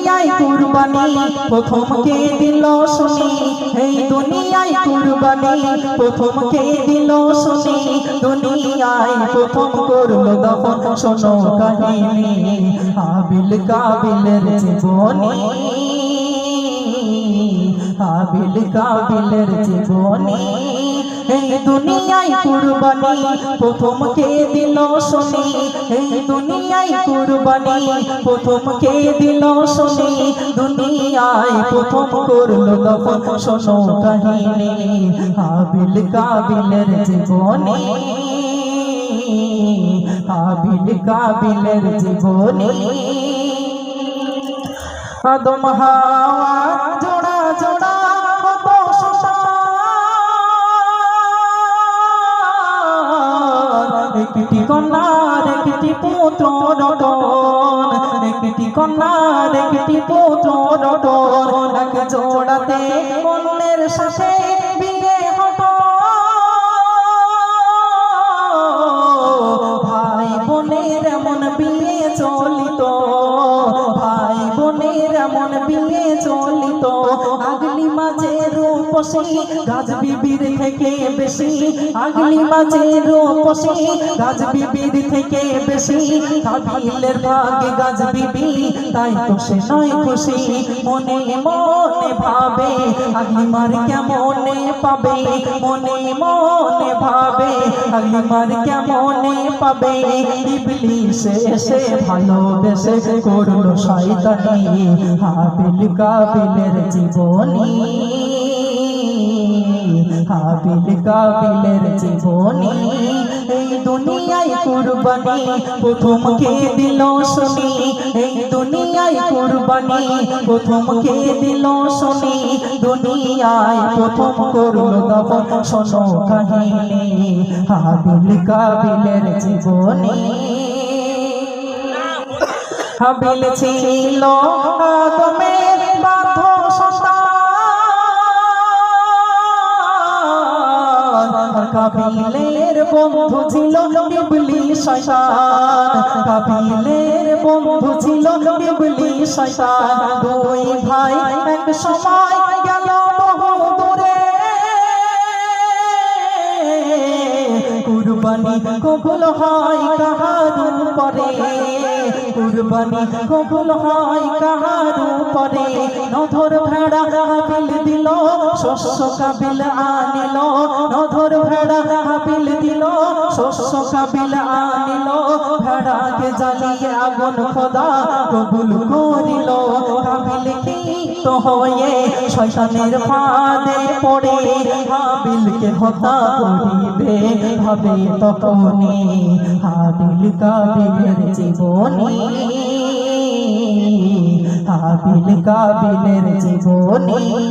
দুনিয়ায় কুরবানি। প্রথম কে দিল শুনি? এই দুনিয়ায় কুরবানি। প্রথম কে দিল শুনি? দুনিয়ায় প্রথম করল দফন। শোনো কাহিনী। আবিল কাবিলের জীবনী। আবিল কাবিলের জীবনী। এই দুনিয়ায় কুরবানি প্রথম কে দিল শুনি? এই দুনিয়ায় কুরবানি প্রথম কে দিল শুনি? দুনিয়ায় প্রথম করল দফন শোনো কাহিনী। আবিল কাবিলের জীবনী। আবিল কাবিলের জীবনী। আদম হাওয়া একটি কন্যার একটি পুত্র রটন একটি কন্যার একটি পুত্র রটন এক জোড়াতে অন্যের সাথে বিয়ে হতো। ভাই বোনের এমন বিয়ে চলিত। ভাই বোনের এমন বিয়ে চলিত। আগলি মাঝে রূপসী গাছ বিবির থেকে বেশি আগলি মাঝে রূপসী গাছ বিবির থেকে বেশি কাবিলের ভাগে গাছ বিবি তাই তো সে নয় খুশি মনে মনে ভাবে। আগলিমার কেমনে পাবে? মনে মনে ভাবে। আগলিমার কেমনে পাবে? ইবলিস এসে ভালোবেসে করল শয়তানি। হাবিল কাবিলের জীবনী। হাবিল কাবিলের জীবনী, এই দুনিয়ায় কুরবানি। প্রথম কে দিল শুনি? এই দুনিয়ায় কুরবানি। প্রথম কে দিল শুনি? দুনিয়ায় প্রথম করল দফন শোনো কাহিনী। হাবিল কাবিলের জীবনী। হাবিল ছিল আদমের কাবিলের বন্ধু ছিল ইবলি শয়তান। কাবিলের বন্ধু ছিল ইবলি শয়তান। দুই ভাই এক সময় গেল বহু দূরে। কুরবানি কবুল হয় কাহার উপরে কুরবানি কবুল হয় কাহার উপরে নধর ভেড়া হাবিল দিল, শস্য কাবিল আনিল। নধর ভেড়া হাবিল দিল, শস্য কাবিল আনিল। ভেড়াকে জ্বালিয়ে আগুন খোদা কবুল করিল। কাবিল হয়ে পড়ে হাবিলকে হত্যা করিবে। ভাবে তখনই হাবিল কাবিলের জীবনী। হাবিল কাবিলের জীবনী।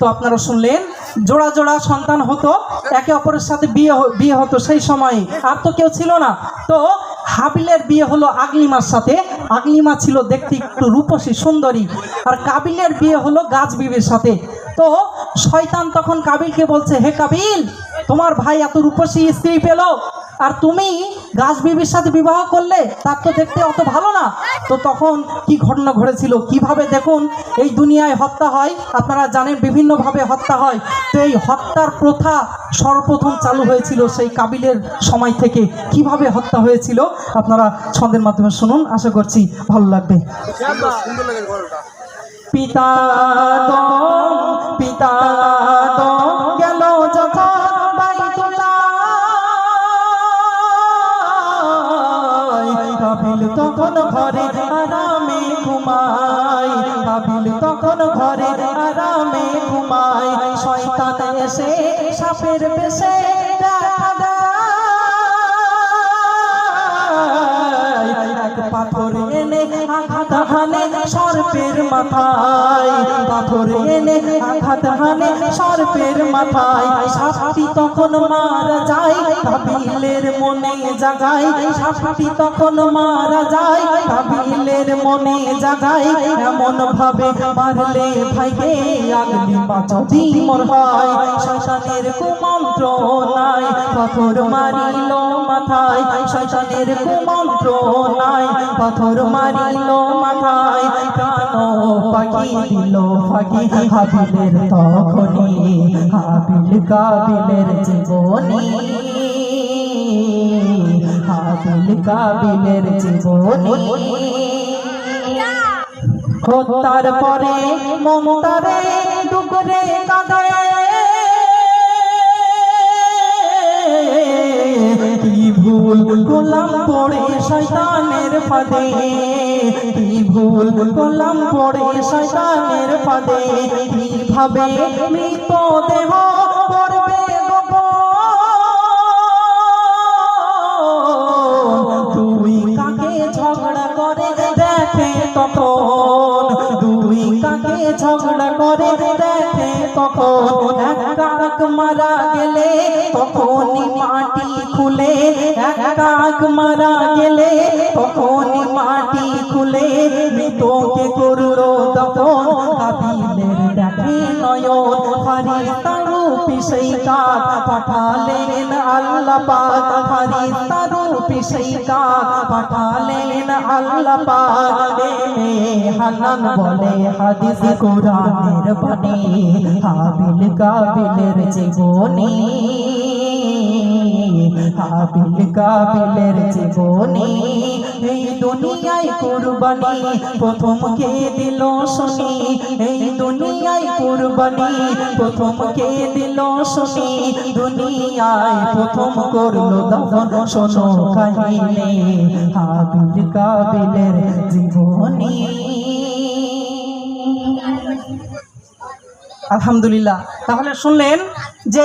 তো আপনারা শুনলেন, জোড়া জোড়া সন্তান হতো, একে অপরের সাথে বিয়ে বিয়ে হতো সেই সময়। আর তো কেউ ছিল না। তো হাবিলের বিয়ে হলো আগলিমার সাথে আগলিমা ছিল দেখতে একটু রূপসী, সুন্দরী। আর কাবিলের বিয়ে হলো গাছ বিবির সাথে। তো শয়তান তখন কাবিলকে বলছে, হে কাবিল, তোমার ভাই এত রূপসী স্ত্রী পেল। আর তুমি গাছ বিবির সাথে বিবাহ করলে তার তো দেখতে অত ভালো না। তো তখন কি ঘটনা ঘটেছিল? কীভাবে দেখুন এই দুনিয়ায় হত্যা হয়? আপনারা জানেন বিভিন্নভাবে হত্যা হয়। তো এই হত্যার প্রথা সর্বপ্রথম চালু হয়েছিল সেই কাবিলের সময় থেকে। কীভাবে হত্যা হয়েছিল? আপনারা ছন্দের মাধ্যমে শুনুন। আশা করছি ভালো লাগবে। পিতা পিতা কাবিল তখন ঘরে আরামে ঘুমায় শয়তান এসে সাপের বেশে পাথর এনে আঘাত হানে সর্পের মাথায়, পাথর এনে আঘাত হানে সর্পের মাথায়। সাপটি তখন মারা যায়, কাবিলের মনে জাগায়। সাপটি তখন মারা যায়, কাবিলের মনে জাগায়। এমন ভাবে মারলে ভাইকে আগলি যদি মোর হয়। শয়তানের কুমন্ত্র নাই পাথর মারিল মাথায়। শয়তানের কুমন্ত্র নাই পাথর মারিল মাথায় হাবিলের তখনই হাবিল কাবিলের জীবনী। হাবিল কাবিলের জীবনী। পরে মমতারে কি ভুল গোলাম পড়ে শয়তানের ফাঁদে। কি ভুল গোলাম পড়ে শয়তানের পাদে কীভাবে মৃত দেহ কাকে ঝগড়া করে দেখে তখন এক কাক মারা গেলে, তখনই মাটি খুলে। কাক মারা গেলে, তখনই মাটি খুলে। মৃতকে করল তখন কাবিলের দেখে নয়ন ফারিস্তারু পিসেই কাক পাঠালেন আল্লাহ পাক ফারিস্তারু পিসেই কাক পাঠালেন আল্লাহ পাক। বলে হাদিস কোরআনের বাণী, হাবিল কাবিলের জীবনী। কাবিলের এই দুনিয়ায় কুরবানি প্রথম কে দিল শুনি? এই দুনিয়ায় কুরবানি প্রথম কে দিল শুনি? দুনিয়ায় প্রথম করল দফন, শোনো কাবিলের আলহামদুলিল্লাহ। তাহলে শুনলেন যে